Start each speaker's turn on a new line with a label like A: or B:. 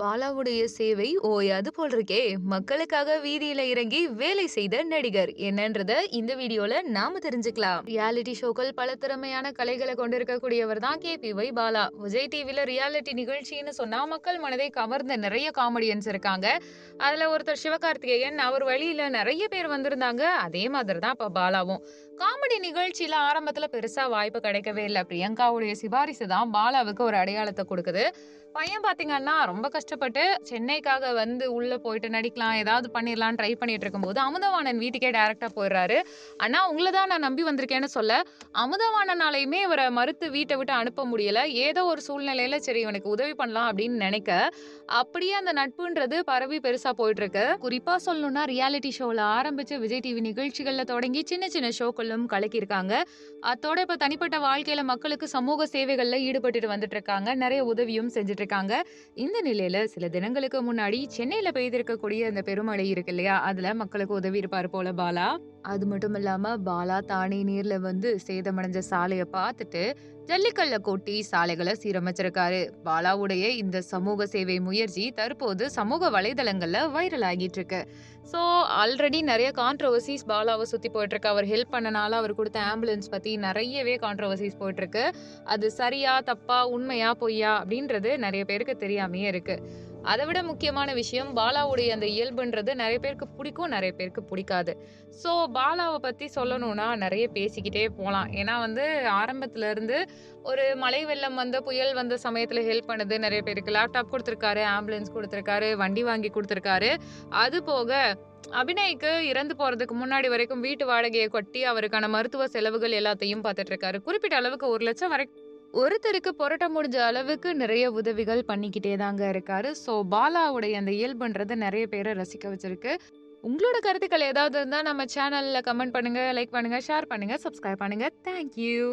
A: பாலாவுடைய சேவை ஓயாது போல் இருக்கே மக்களுக்காக வீதியில இறங்கி வேலை செய்த நடிகர். என்னன்றத இந்த வீடியோல நாம தெரிஞ்சுக்கலாம். ரியாலிட்டி ஷோக்கள் பல திறமையான கலைகளை கொண்டிருக்கக்கூடியவர் தான் K. P. Y. Bala. Vijay டிவில ரியாலிட்டி நிகழ்ச்சின்னு சொன்னா மக்கள் மனதை கவர்ந்த நிறைய காமெடியன்ஸ் இருக்காங்க. அதுல ஒருத்தர் சிவகார்த்திகேயன் அவர் வழியில நிறைய பேர் வந்திருந்தாங்க. அதே மாதிரி தான் இப்ப பாலாவும். காமெடி நிகழ்ச்சியில ஆரம்பத்துல பெருசா வாய்ப்பு கிடைக்கவே இல்லை. பிரியங்காவுடைய சிபாரிசு தான் பாலாவுக்கு ஒரு அடையாளத்தை கொடுக்குது. பையன் பாத்தீங்கன்னா ரொம்ப கஷ்டப்பட்டு சென்னைக்காக வந்து உள்ள போயிட்டு நடிக்கலாம் ஏதாவது பண்ணிடலாம் ட்ரை பண்ணிட்டு இருக்கும்போது அமுதவாணன் வீட்டுக்கே டைரக்டா போயிடுறாரு. ஆனால் உங்களை தான் நான் நம்பி வந்திருக்கேன்னு சொல்ல அமுதவாணனாலையுமே இவரை மறுத்து வீட்டை விட்டு அனுப்ப முடியல. ஏதோ ஒரு சூழ்நிலையில சரி இவனுக்கு உதவி பண்ணலாம் அப்படின்னு நினைக்க அப்படியே அந்த நட்புன்றது பரவி பெருசா போயிட்டு இருக்கு குறிப்பா சொல்லணும்னா ரியாலிட்டி ஷோல ஆரம்பிச்சு விஜய் டிவி நிகழ்ச்சிகள்ல தொடங்கி சின்ன சின்ன ஷோக்களும் கலக்கியிருக்காங்க. அதோட இப்ப தனிப்பட்ட வாழ்க்கையில மக்களுக்கு சமூக சேவைகள்ல ஈடுபட்டுட்டு வந்துட்டு இருக்காங்க நிறைய உதவியும் செஞ்சுட்டு இருக்காங்க இந்த நிலையில சில தினங்களுக்கு முன்னாடி சென்னையில பெய்திருக்கக்கூடிய அந்த பெருமழை இருக்கு இல்லையா? அதுல மக்களுக்கு உதவி இருப்பாரு போல பாலா. அது மட்டும் இல்லாமல் பாலா தானே நீரில் வந்து சேதமடைஞ்ச சாலையை பார்த்துட்டு ஜல்லிக்கல்ல கொட்டி சாலைகளை சீரமைச்சிருக்காரு. பாலாவுடைய இந்த சமூக சேவை முயற்சி தற்போது சமூக வலைதளங்கள்ல வைரல் ஆகிட்டு இருக்கு ஸோ ஆல்ரெடி நிறைய கான்ட்ரவர்சிஸ் பாலாவை சுத்தி போயிட்டு இருக்கு அவர் ஹெல்ப் பண்ணனால அவர் கொடுத்த ஆம்புலன்ஸ் பத்தி நிறையவே கான்ட்ரவர்சிஸ் போயிட்டு இருக்கு அது சரியா தப்பா உண்மையா பொய்யா அப்படின்றது நிறைய பேருக்கு தெரியாமையே இருக்கு. அதை விட முக்கியமான விஷயம் பாலாவுடைய அந்த இயல்புன்றது நிறைய பேருக்கு பிடிக்கும் நிறைய பேருக்கு பிடிக்காது. ஸோ பாலாவை பற்றி சொல்லணும்னா நிறைய பேசிக்கிட்டே போகலாம் ஏன்னா வந்து ஆரம்பத்துலேருந்து ஒரு மழை வெள்ளம் வந்த புயல் வந்த சமயத்தில் ஹெல்ப் பண்ணுது நிறைய பேருக்கு. லேப்டாப் கொடுத்துருக்காரு ஆம்புலன்ஸ் கொடுத்துருக்காரு வண்டி வாங்கி கொடுத்துருக்காரு. அது போக அபிநய்க்கு இறந்து போறதுக்கு முன்னாடி வரைக்கும் வீட்டு வாடகையை கொட்டி அவருக்கான மருத்துவ செலவுகள் எல்லாத்தையும் பார்த்துட்டு இருக்காரு. குறிப்பிட்ட அளவுக்கு ஒரு லட்சம் வரை ஒருத்தருக்கு புரட்ட முடிஞ்ச அளவுக்கு நிறைய உதவிகள் பண்ணிக்கிட்டே தாங்க இருக்காரு. ஸோ பாலாவுடைய அந்த இயல்புன்றது நிறைய பேரை ரசிக்க வச்சிருக்கு. உங்களோட கருத்துக்கள் ஏதாவது இருந்தால் நம்ம சேனலில் கமெண்ட் பண்ணுங்கள் லைக் பண்ணுங்கள் ஷேர் பண்ணுங்கள் சப்ஸ்கிரைப் பண்ணுங்கள் தேங்க்யூ